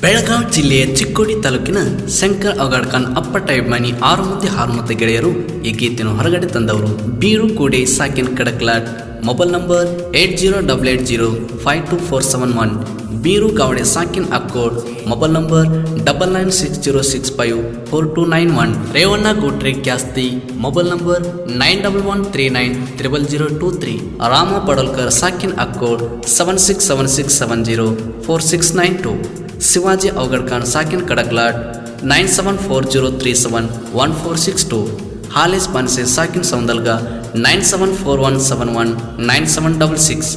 ಬೆಳಗಾವಿ ಜಿಲ್ಲೆಯ ಚಿಕ್ಕೋಡಿ ತಾಲೂಕಿನ ಶಂಕರ್ ಅಗಾಡ್ಖಾನ್ ಅಪ್ಪಟ ಮನಿ ಆರು ಮತ್ತೆ ಆರು ಮತ್ತೆ ಗೆಳೆಯರು ಈ ಗೀತೆಯನ್ನು ಹೊರಗಡೆ ತಂದವರು ಬೀರು Kude ಸಾಕಿನ್ Kadaklat mobile number eight zero double eight zero five two four seven one. Beeru Gavane ಸಾಕಿನ್ Akkod, mobile number double nine six zero six five four two nine one. Revanna Gotre ಕ್ಯಾಸ್ತಿ mobile number nine double one three nine triple zero two three. Rama Padolkar ಸಾಕಿನ್ Akkod, seven six seven six seven zero four six nine two. Shivaji Avagadkan ಸಾಕಿನ್ Kadaklat nine seven four zero three seven one four six two. ಹಾಲೇಸ್ ಪನ್ಸೆ ಸಾಕಿನ್ Soundalga, nine seven four one seven one nine seven double six.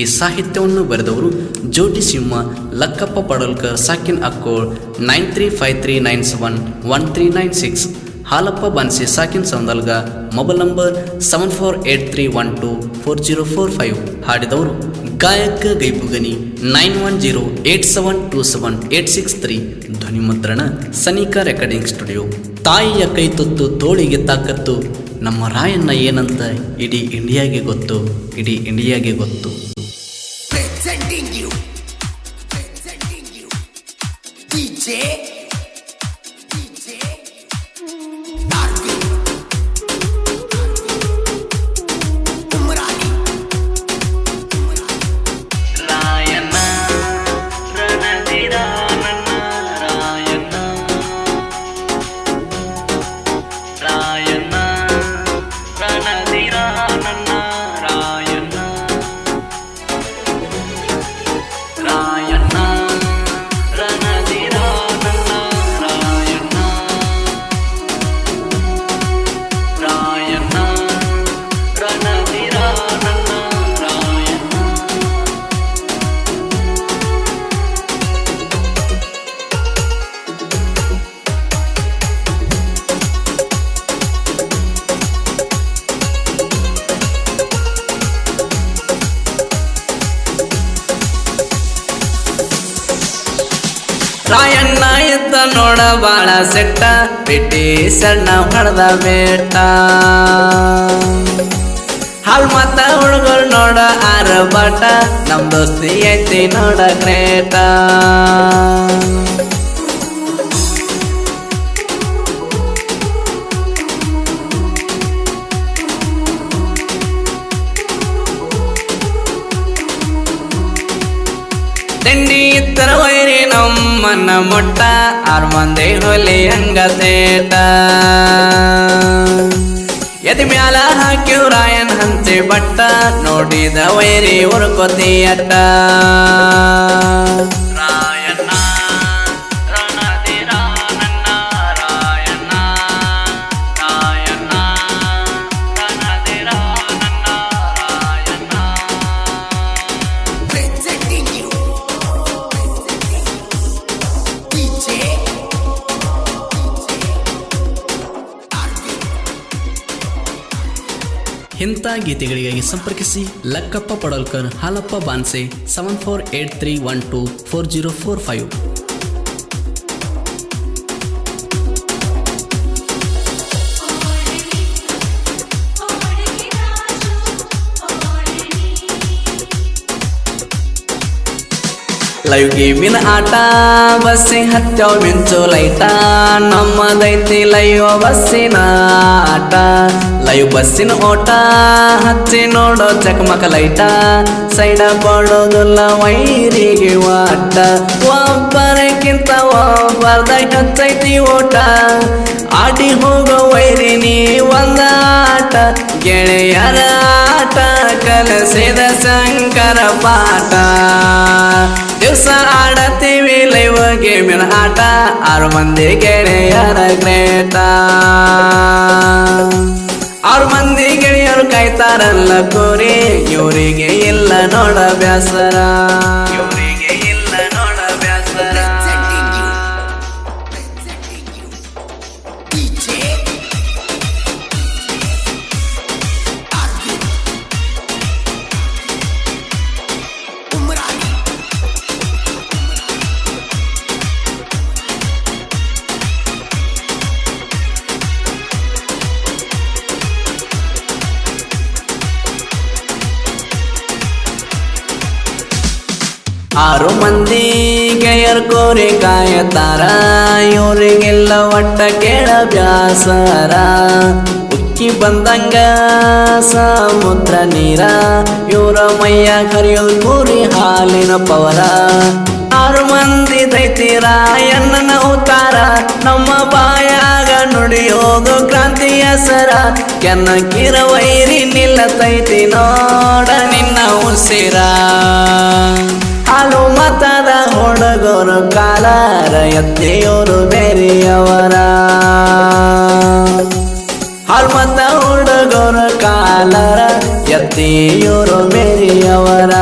ಈ ಸಾಹಿತ್ಯವನ್ನು ಬರೆದವರು Jyoti Simha Lakkappa Padolkar, ಸಾಕಿನ್ Akkol, nine three five three nine seven one three nine six, Halappa Bansi, ಸಾಕಿನ್ Soundalga, mobile number seven four eight three one two four zero four five ಹಾಡಿದವರು ಗಾಯಕ ಗೈಪುಗನಿ nine one zero eight seven two seven eight six three ಧ್ವನಿ ಮುದ್ರಣ Sanika recording studio. ತಾಯಿಯ ಕೈ ತೊತ್ತು, ತೋಳಿಗೆ ತಾಕತ್ತು, ನಮ್ಮ ರಾಯಣ್ಣ ಏನಂತ ಇಡೀ ಇಂಡಿಯಾಗೆ ಗೊತ್ತು, ಇಡೀ ಇಂಡಿಯಾಗೆ ಗೊತ್ತು. ರಾಯಣ್ಣ ಎದ್ದ ನೋಡ ಬಾಳ ಸೆಟ್ಟ, ಬಿಟ್ಟಿ ಸಣ್ಣ ಹೊಡೆದ ಬೇಟ. ಹಾಲ್ ಮತ್ತ ಹುಡುಗರು ನೋಡ ಆರ ಬಾಟ, ನಮ್ ದೋಸ್ತಿ ಐತಿ ನೋಡ ಗ್ರೇಟ. ತಿಂಡಿ ಇತ್ತರ ವೈರಿ ನಮ್ಮನ್ನ ಮೊಟ್ಟ ಆರ್ ಮಂದಿ ಹೊಲಿ ಹಂಗ ತೇಟ ಎದಿ ಮ್ಯಾಲ ಹಾಕಿವ್ ರಾಯನ್ ಹಂಚಿ ಬಟ್ಟ, ನೋಡಿದ ವೈರಿ ಉರ್ಕೊತಿ ಅಟ್ಟ ರಾಯಣ್ಣ. ಇಂಥ ಗೀತೆಗಳಿಗಾಗಿ ಸಂಪರ್ಕಿಸಿ Lakkappa Padolkar Halappa Bansi seven four eight three one two four zero four five live ಗೇಮಿನ ಆಟ ಬಸ್ಸಿನ ಹತ್ತೋ ಮಿಂಚು ಲೈಟ ನಮ್ಮದೈತಿ ಲೈವ್ ಬಸ್ಸಿನ ಆಟ. ಲೈವ್ ಬಸ್ಸಿನ ಓಟ, ಹಚ್ಚಿ ನೋಡೋ ಚಕಮಕ ಲೈಟ. ಸೈಡ ಪಡೋದಿಲ್ಲ ವೈರಿಗೆ ವಾಟ. ಒಬ್ಬರಕ್ಕಿಂತ ಒಬ್ಬರ್ದ ಹಚ್ಚೈತಿ ಓಟ. ಆಡಿ ಹೋಗೋ ವೈರಿ ನೀ ಒಂದ ಆಟ ಗೆಳೆಯರ ಆಟ ಕಲಸಿದ ಶಂಕರ ಪಾಠ. ದಿವಸ ಆಡತೀವಿ ಲೈವ್ ಗೇಮಿನ ಆಟ, ಆರು ಮಂದಿ ಗೆಳೆಯರ ಗ್ರೇಟ ಆರು ಮಂದಿ ಗೆಳೆಯರು ಕಾಯ್ತಾರಲ್ಲ ಕೋರಿ, ಇವರಿಗೆ ಇಲ್ಲ ನೋಡ ಬ್ಯಾಸರ. ಆರು ಮಂದಿ ಗೆಯರ್ ಕೋರಿ ಕಾಯತಾರ ಇವರಿಗೆಲ್ಲ ಒಟ್ಟ ಬ್ಯಾಸರ. ಉಕ್ಕಿ ಬಂದಂಗ ಸಮುದ್ರ ನೀರ, ಇವರ ಮೈಯ ಕರಿಯೋದು ಕೂರಿ ಹಾಲಿನ ಪವರ. ಆರು ಮಂದಿ ದೈತಿರ ಎನ್ನ ಉತ್ತಾರ ಕ್ರಾಂತಿಯ ಸರ ಕೆನ್ನ ಕಿರ ವೈರಿ ನಿಲ್ಲತೈತಿ ನೋಡ ನಿನ್ನ ಉಸಿರ. ಹಾಲು ಮತದ ಹುಡುಗರು ಕಾಲಾರ, ಎತ್ತೆಯೋರು ಬೇರೆಯವರ. ಹಾಲು ಮತ ಹುಡುಗರು ಕಾಲರ, ಎತ್ತೆಯೋರು ಬೇರೆಯವರ.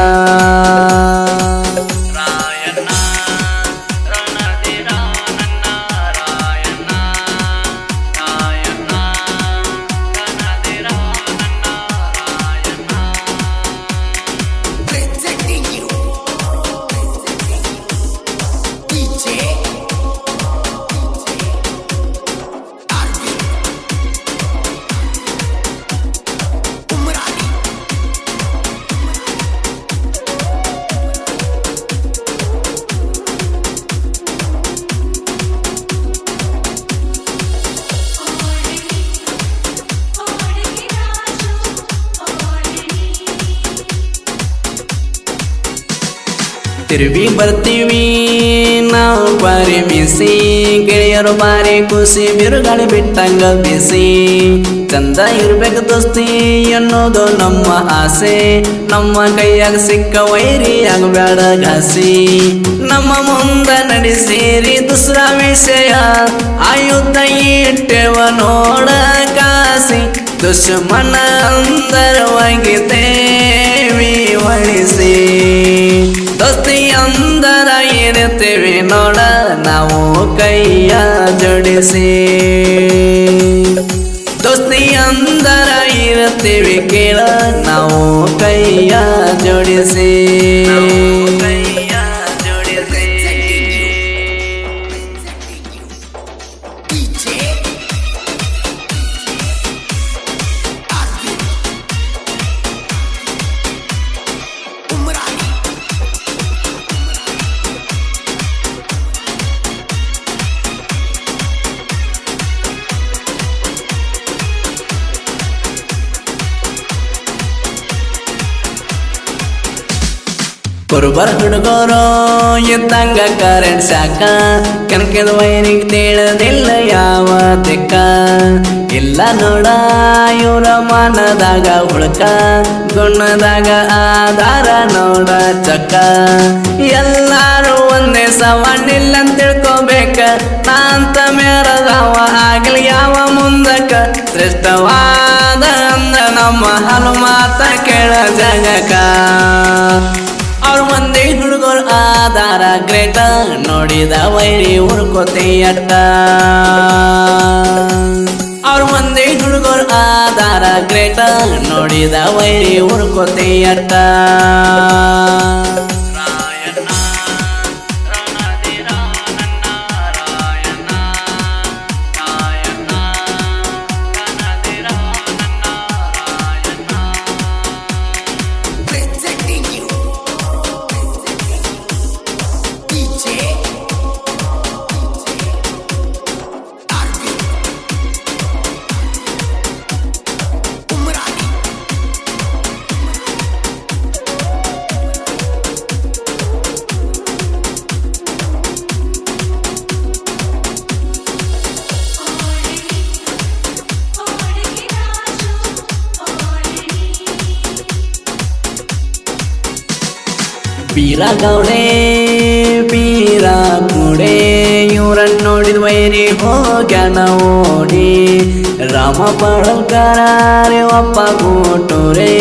ತಿರುವಿ ಬರ್ತೀವಿ. ನಾವು ಬಾರಿ ಬಿಸಿ ಗೆಳೆಯರು ಬಾರಿ ಖುಷಿ ಬಿರುಗಾಳಿ ಬಿಟ್ಟಂಗ ಬಿಸಿ ಚಂದ ಇರ್ಬೇಕು ದೋಸ್ತಿ ಅನ್ನೋದು ನಮ್ಮ ಆಸೆ. ನಮ್ಮ ಕೈಯಾಗ ಸಿಕ್ಕ ವೈರಿ ಆಗಬೇಡ ಘಾಸಿ. ನಮ್ಮ ಮುಂದ ನಡೆಸಿರಿ ದುಸ್ರ ವಿಷಯ. ಆಯುಧ ಇಟ್ಟೆವ ನೋಡ ಕಾಸಿ. ದುಶ್ಮನ ಅಂದರವಾಗಿದ್ದೇವಿ, ಒಳಿಸಿ. ದೋಸ್ತಿ ಅಂದರ ಏನತ್ತೇವೆ ನೋಡ ನಾವು ಕೈಯ ಜೋಡಿಸಿ. ದೋಸ್ತಿ ಅಂದರ ಇರುತ್ತೇವೆ ಕೇಳ ನಾವು ಕೈಯ ಜೋಡಿಸಿ. ಕುರುಬರ ಹುಡುಗರು ಎದ್ದಂಗ ಕರೆಂಟ್ ಸಾಕ. ಕನಕದ ವೈರಿಗೆ ತಿಳಿದಿಲ್ಲ ಯಾವ ತೆಕ್ಕ. ಇಲ್ಲ ನೋಡ, ಇವರ ಮನದಾಗ ಹುಳಕ. ಗುಣದಾಗ ಆಧಾರ ನೋಡ ಚಕ್ಕ. ಎಲ್ಲಾರು ಒಂದೇ ಸವಣ್ಣಿಲ್ಲ ಅಂತ ತಿಳ್ಕೊಬೇಕ. ನಾಂತ ಮೇರದವ ಆಗಲಿ ಯಾವ ಮುಂದಕ್ಕ ಶ್ರೇಷ್ಠವಾದ ನಮ್ಮ ಹಲು ಮಾತ ಕೇಳ ಜಗಕ ಅವ್ರ ಮಂದಿ ಹುಡುಗರ ಆಧಾರ, ಗ್ರೇಟ. ನೋಡಿದ ವೈರಿ ಹುಡ್ಕೋತಿ ಅಟ್ಟ ಅವ್ರ ಮಂದಿ ಹುಡುಗರ ಆಧಾರ, ಗ್ರೇಟ. ನೋಡಿದ ವೈರಿ ಹುಡ್ಕೋತಿ ಅಟ್ಟ ಬೀರ ಗೌಡೆ ಪೀರಾ ಕುಡೆ ಇವರನ್ನ ನೋಡಿದ ವೈರಿ ಹೋಗ್ಯಾನ ಓಡಿ. ರಾಮ ಪಡಲ್ಕರಾರೆ ಅಪ್ಪ ಕೊಟ್ಟೋರೆ,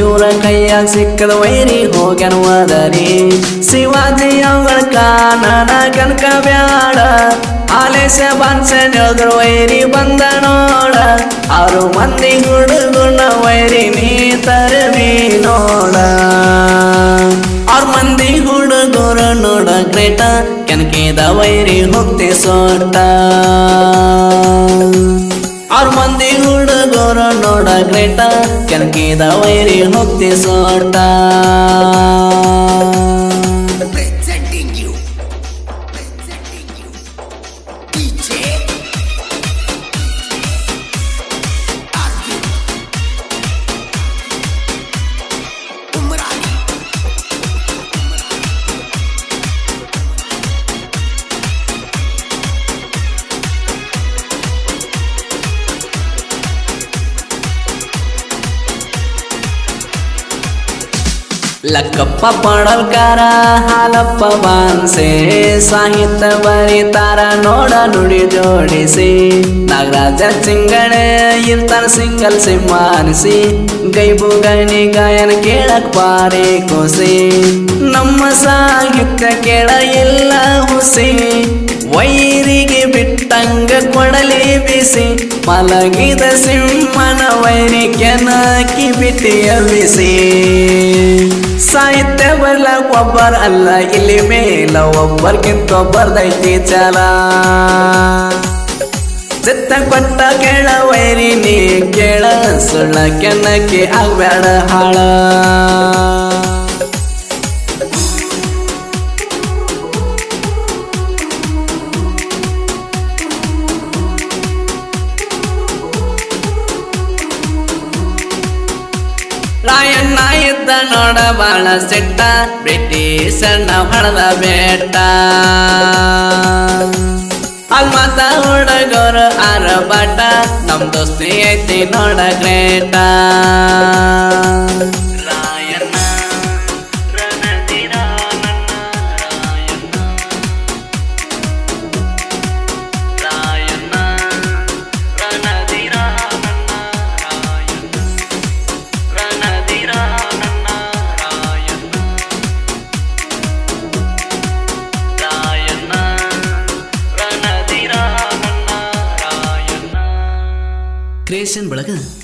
ಇವರ ಕೈಯಾಗ ಸಿಕ್ಕದ ವೈರಿ ಹೋಗ್ಯಾನ ವದರಿ. ಶಿವಾಜಿ ಅವಳ ಕಾನನ ಕನಕ ಬ್ಯಾಡ, ಆಲೇಸ ಬಾನ್ಸ ನೆಲ್ದ್ರ ವೈರಿ ಬಂದ ನೋಡ. ಅವರು ಮಂದಿ ಹುಡುಗುಣ ವೈರಿ ನೀ ತರವಿ ನೋಡ. ಅವ್ರ ಮಂದಿ ಹುಡುಗರು ನೋಡ ಗ್ರೇಟ, ಕೆನಕೇದ ವೈರಿ ಹೋಗ್ತೆ ಸೋಟ ಅವ್ರ ಮಂದಿ ಹುಡುಗರು ನೋಡ ಗ್ರೇಟ, ಕೆನಕೇದ ವೈರಿ ಹೋಗ್ತಿ ಸೋಟ ಲಕ್ಕಪ್ಪ ಪಡಲ್ಕಾರ, ಹಾಲಪ್ಪ ಬಾನ್ಸೆ ಸಾಹಿತ್ಯ ಬರೀತಾರ, ನೋಡ ನುಡಿ ಜೋಡಿಸಿ. ನಾಗರಾಜ ಚಿಂಗಣೆ, ಇರ್ತಾನ ಸಿಂಗಲ್ ಸಿಂಹಾನಿಸಿ ಗೈಬು ಗಣಿ ಗಾಯನ ಕೇಳಕ್ ಪಾರಿ ಖುಷಿ ನಮ್ಮ ಸಾಹಿತ್ಯ ಕೇಳ ಎಲ್ಲ ಹುಸಿ. ವೈರಿಗೆ ಬಿಟ್ಟಂಗ ಕೊಡಲಿ ಬಿಸಿ, ಮಲಗಿದ ಸಿಂಹನ ವೈರಿ ಕೆನಕಿ ಬಿಟ್ಟಿಯ ಬಿಸಿ. ಸಾಹಿತ್ಯ ಬರಲ ಒಬ್ಬರ ಅಲ್ಲ, ಇಲ್ಲಿ ಮೇಲ ಒಬ್ಬರ್ಗಿಂತ ಒಬ್ಬರ್ದೈತಿ ಚಲ. ಚಿತ್ತ ಕೊಟ್ಟ ಕೇಳ ವೈರಿ ನೀ ಕೇಳ, ಸುಳ್ಳ ಕೆನಕಿ ಆಗ್ಬೇಡ ಹಾಳ. ರಾಯಣ್ಣ ಇದ್ದ ನೋಡ ಬಾಳ ಸಿಟ್ಟ ಬ್ರಿಟಿಷಣ್ಣ ಹೊಡೆದ ಬೇಟ ಅಲ್ಮತ ಹುಡುಗರು ಆರಬಾಟ ನಮ್ ದೋಸ್ತಿ ಐತಿ ನೋಡ ಗ್ರೇಟ. ರಣಧೀರ ನನ್ನ ರಾಯಣ್ಣ ಕ್ರಿಯೇಷನ್ ಬಳಗ